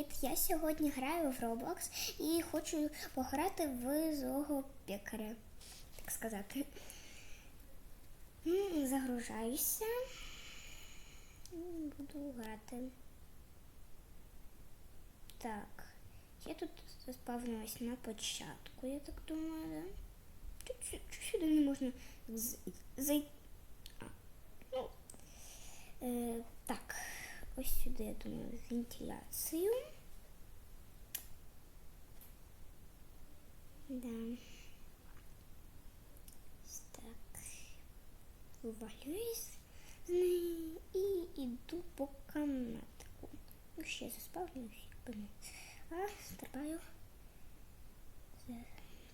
Привіт! Я сьогодні граю в Roblox і хочу пограти в злого пекаря, так сказати. Загружаюся. Буду грати. Так. Я тут заспавнилась на початку, я так думаю, да? Чуть- сюди не можна зайти. Ну, е, так, ось сюди, я думаю, вентиляцію. Да. Ось Так. Вивалююсь з і йду по канатику. Ну, ще заспавнююсь, якби. А, стрибаю.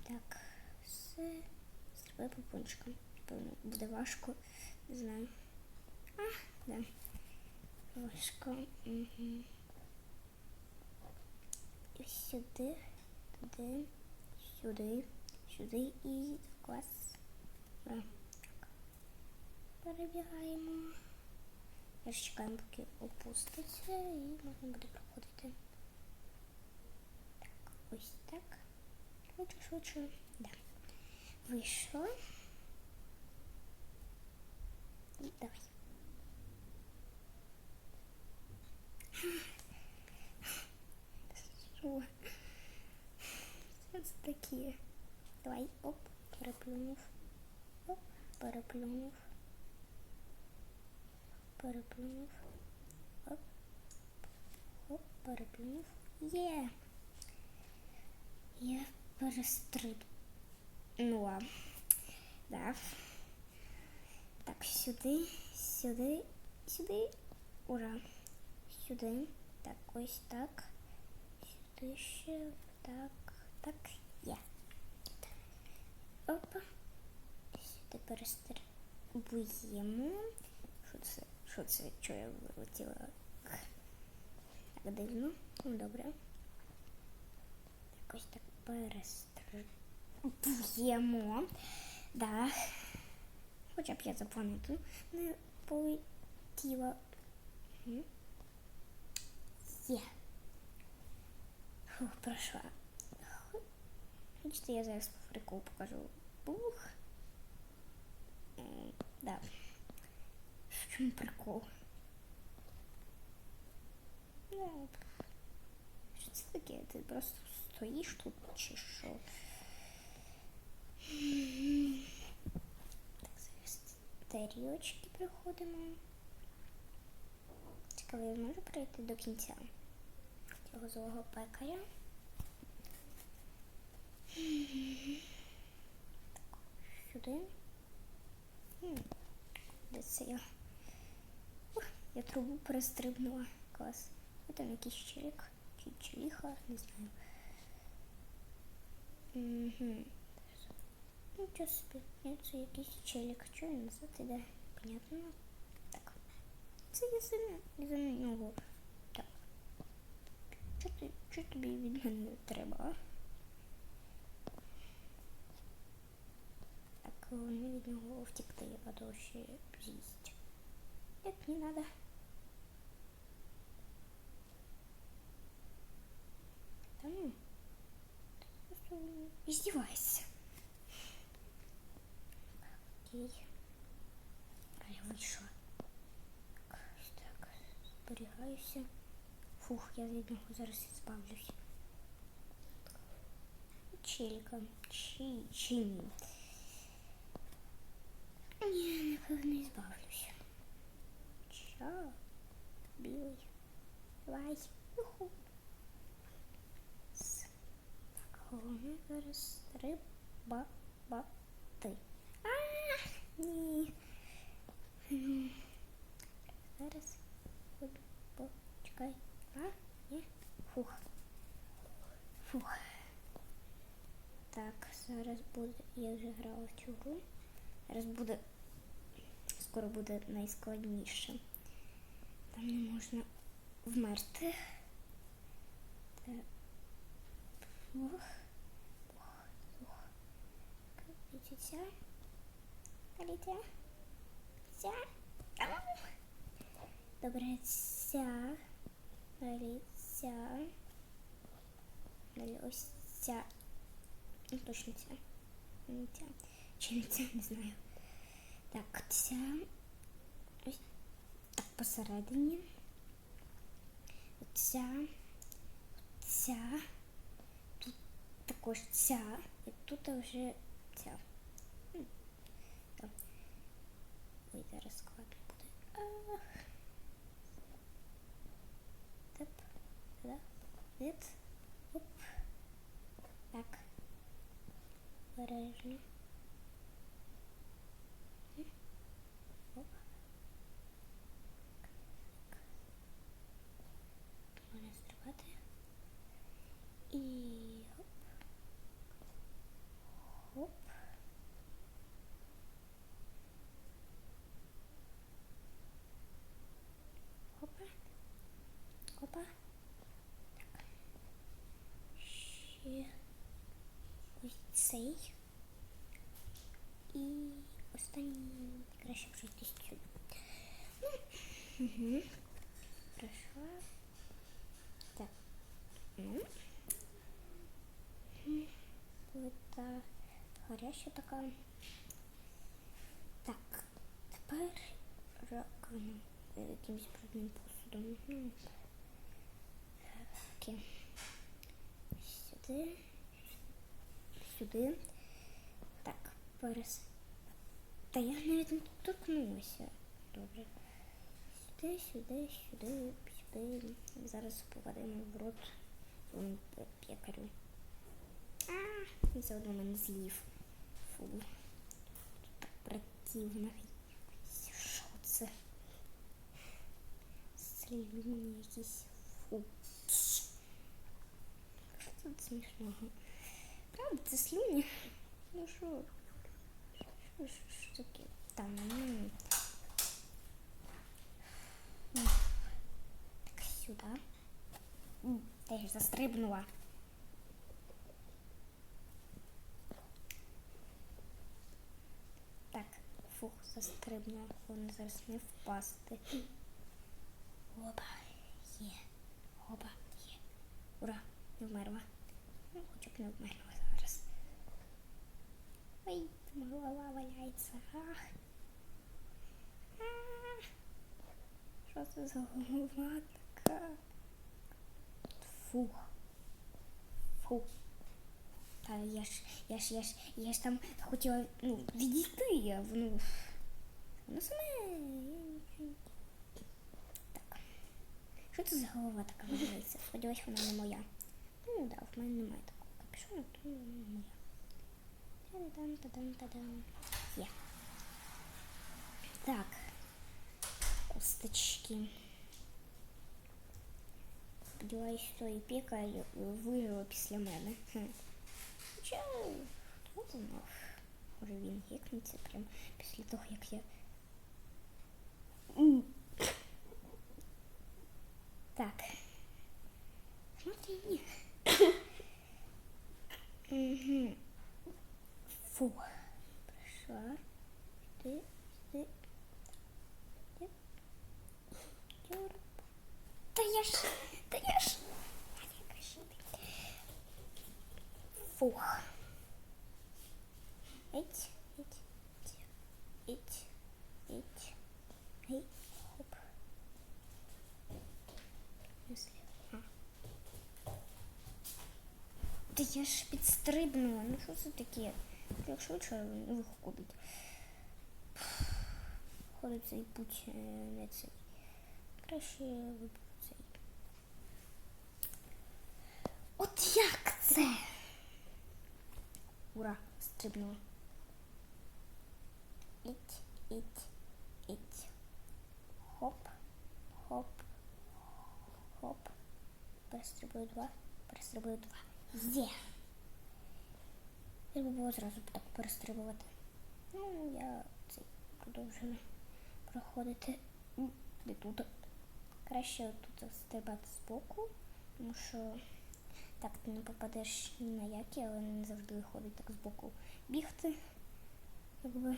Так, все. Стрибаю по пончикам. Буде важко. Не знаю. А, да. Важко. Угу. Сюди, туди, сюди, сюди і клас. Перебігаємо. Я ж чекаємо, поки опуститься і можна буде проходити. Так, ось так. Швидше, швидше. Да. Вийшло. І давай. Що? Що це таке? Давай, оп, переплюнув. Оп, переплюнув. Переплюнув. Оп. Оп, переплюнув. Є. Я перестрибнула. Да. Так, сюди, сюди, сюди. Ура. Сюди. Так, ось так. Сюди ще. Так, так, є. Опа. Сюди перестрибуємо. Що це? Що це? Чого я вилетіла? Так дивно. Ну, добре. Якось так перестрибуємо. Да. Хоча б я за планету не полетіла. Мгм. Є. Фух, пройшла. Хочете, я зараз по приколу покажу. Бух. Да. В чому прикол? Що це таке? Ти просто стоїш тут чи що? Так, зараз тарілочки приходимо. Цікаво, я можу пройти до кінця злого пекаря. Сюди. Де це я? Ух, я трубу перестрибнула. Клас. А там якийсь челік. Чи челіха, не знаю. Угу. Нічого собі. Ні, це якийсь челік. Чого він назад іде? Понятно. Так. Це я за нього. Так. Що ти, що тобі від мене треба? а? Так, головне від нього втекти, а то ще з'їсть. Нет, не надо. Да ну. Ты просто издевайся. Окей. А я вийшла. Так, ось так, зберігаюся. Фух, я від нього зараз і збавлюсь. Чілька. Чи, чим? Ні, напевно, і збавлюся. Що? Білий. Давай. Юху. С. Так, головне зараз стрибати. А, ні. М. Зараз. буду Почекай. Ні. Фух. Фух. Так, зараз буде. Я вже грала в цю гру. Зараз буде. Скоро буде найскладніше. Там не можна вмерти. Так. Фух. Літіться. Літя. Ця. Добре, ця. Далі ця. Далі ось ця. Ну, точно ця. Не ця. Чи не ця, не знаю. Так, ця. Ось так посередині. Ця. Ця. Тут також ця. І тут вже ця. М, так. Ой, зараз складно буде. Ах. Тип. Да. Від. Оп. Так. Бережно. М. Оп. Так. Можна стрибати. І хоп. Хоп. Опа. Опа. Так. Ще ось цей. І останній краще йти сюди. Ну, угу. Пройшла. Так. Ну. Плита гаряча така. Так, тепер раковину е, якимось брудним посудом. Ну. Сюди. Сюди. Так, перес. Та я навіть не торкнулася. Добре. Сюди, сюди, сюди, сюди. Зараз покладемо в рот пекарю. А, він все одно мене з'їв. Фу. Так противно. Що це? Слюні якісь. Фу. Що тут смішного? Правда, це слюні? Ну що? Що, таке? Там. Так, сюди. М, Теж застрибнула. Так, фух, застрибнула. Вона зараз не впасти. Опа, є. Опа, є. Ура, не вмерла. Ну, хоча б не вмерла. Ой, там голова валяється. Що це за голова така? Фух. Фу. Та я ж, я ж, я ж, я ж там хотіла ну, відійти, а воно. Воно саме. я нічого- Так. Що це за голова така виявляється? Сподіваюсь, вона не моя. Ну да, в мене немає такого капюшона, то вона не моя. Та-дам, та-дам, та-дам. Є. Так. Косточки. Сподіваюсь, що і піка вижила після мене. Хоча, хто знав, може він гікнеться прямо після того, як я. Я ж підстрибнула, ну що це таке? Як швидше виходить. Ходить цей путь е, не цей. Краще виберу цей. От як це? Ура, стрибнула. Іть, іть, іть. Хоп, хоп, хоп. Перестрибую два, перестрибую два. Є. Треба було зразу так перестрибувати. Ну, я цей продовжую проходити. Де тут? Краще тут стрибати збоку, тому що так ти не попадеш ні на які, але не завжди виходить так збоку бігти. Якби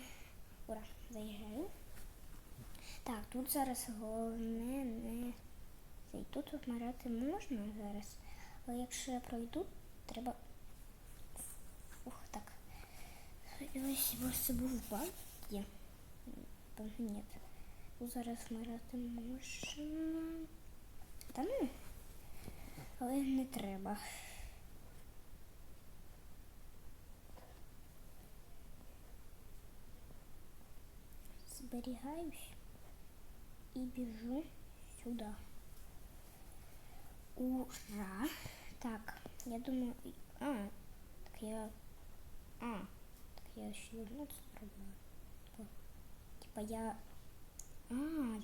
ура, заїжджаю. Так, тут зараз головне не Цей тут вмирати можна зараз. Але якщо я пройду, треба. Ух, так. Ось ось це був баг. Є. Ні. Зараз вмирати можна. Та ну. Але не треба. Зберігаюсь і біжу сюди. Ура! Так, я думаю. А, так я. А, так я ще одну це зробила. Типа, типа я. А,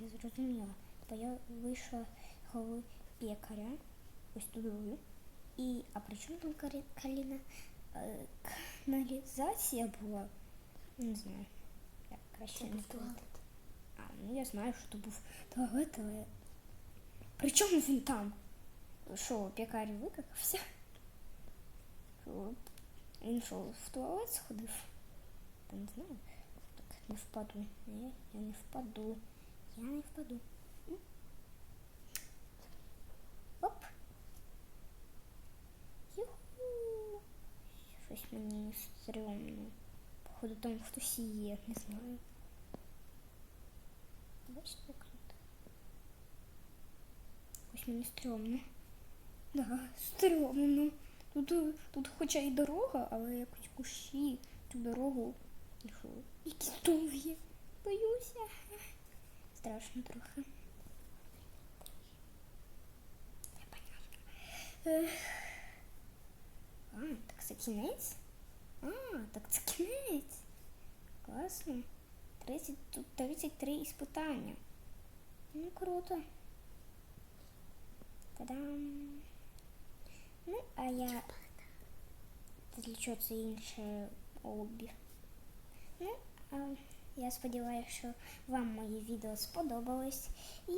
я зрозуміла. Типа я вийшла з голови пекаря. Ось туди. І. А при чому там карі- каліна? Е, Каналізація була. Не знаю. Я краще не сказати. А, ну я знаю, що то був туалет, але. При чому він там? Що, пекар викакався? Що, Він що, в туалет сходив? Та не знаю. Так, не впаду. Ні, я не впаду. Я не впаду. М? Оп. Юху. Щось мені стрьомно. Походу там хтось є, не знаю. Бачите, як круто. Ось мені стрьомно. Да, стрьомно. Тут, е, тут хоча й дорога, але якось кущі, цю дорогу. І довгі. Боюся. Страшно трохи. А, так це кінець? А, так це кінець. Класно. 30, тут 33 іспитання. Ну, круто. Та-дам. Ну, а я злічу це інше обі. Ну, а я сподіваюся, що вам моє відео сподобалось. І